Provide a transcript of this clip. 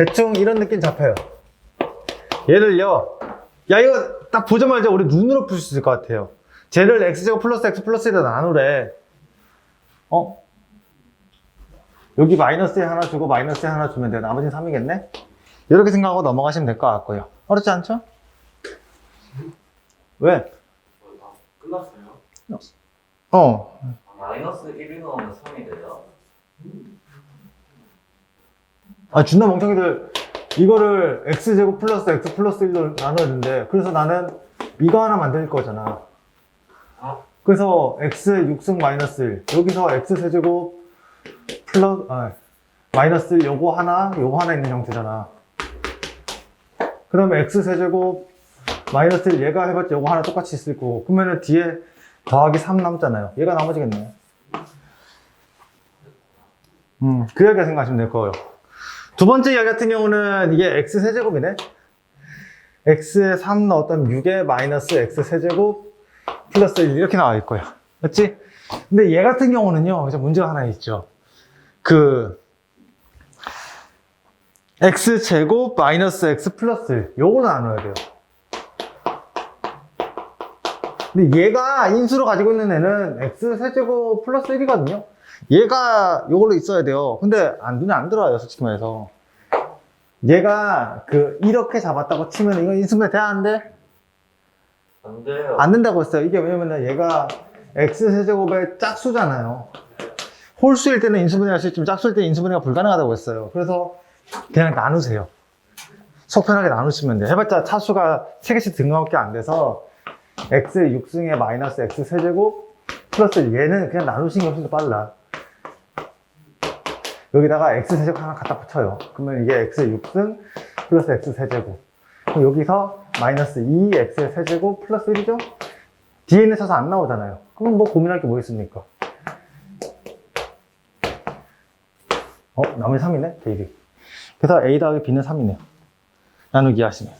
대충 이런 느낌 잡혀요. 얘를요, 야, 이거 딱 보자마자 우리 눈으로 풀 수 있을 것 같아요. 쟤를 x제곱 플러스 x 플러스 1에 나누래. 어? 여기 마이너스에 하나 주고 마이너스에 하나 주면 돼요. 나머지는 3이겠네? 이렇게 생각하고 넘어가시면 될 것 같고요. 어렵지 않죠? 왜? 끝났어요? 어, 마이너스 1이 넣으면 3이 돼요. 아, 준나 멍청이들, 이거를 x제곱 플러스 x 플러스 1로 나눠야 되는데, 그래서 나는 이거 하나 만들 거잖아. 아. 그래서 x 6승 마이너스 1, 여기서 x 세제곱 플러스, 아, 마이너스 1 요거 하나, 요거 하나 있는 형태잖아. 그 다음에 x 세제곱 마이너스 1 얘가 해봤자 요거 하나 똑같이 있을 거고, 그러면은 뒤에 더하기 3 남잖아요. 얘가 나머지겠네. 음, 그 이야기 생각하시면 될 거예요. 두 번째 이야기 같은 경우는 이게 x 세제곱이네. x에 3 넣었던 6에 마이너스 x 세제곱 플러스 1 이렇게 나와 있고요. 맞지? 근데 얘 같은 경우는요, 이제 문제가 하나 있죠. 그 x 제곱 마이너스 x 플러스 1 요거 나눠야 돼요. 근데 얘가 인수로 가지고 있는 애는 x 세제곱 플러스 1이거든요. 얘가 요걸로 있어야 돼요. 근데 안, 눈에 안 들어와요, 솔직히 말해서. 얘가 그 이렇게 잡았다고 치면 이거 인수분해 돼야 안 돼? 안 돼요. 안 된다고 했어요. 이게 왜냐면 얘가 x 세제곱의 짝수잖아요. 홀수일 때는 인수분해 할수 있지만 짝수일 때 인수분해가 불가능하다고 했어요. 그래서 그냥 나누세요. 속 편하게 나누시면 돼요. 해봤자 차수가 3개씩 등가밖에 안 돼서 x 6승에 마이너스 x 세제곱 플러스 얘는 그냥 나누시는 게 훨씬 더 빨라. 여기다가 x 세제곱 하나 갖다 붙여요. 그러면 이게 x 6승 플러스 x 세제곱. 그럼 여기서 마이너스 2x의 세제곱 플러스 1이죠? 뒤에는 쳐서 안 나오잖아요. 그럼 뭐 고민할 게 뭐 있습니까? 어, 나머지 3이네? 대입이. 그래서 a 더하기 b는 3이네요. 나누기 하시면.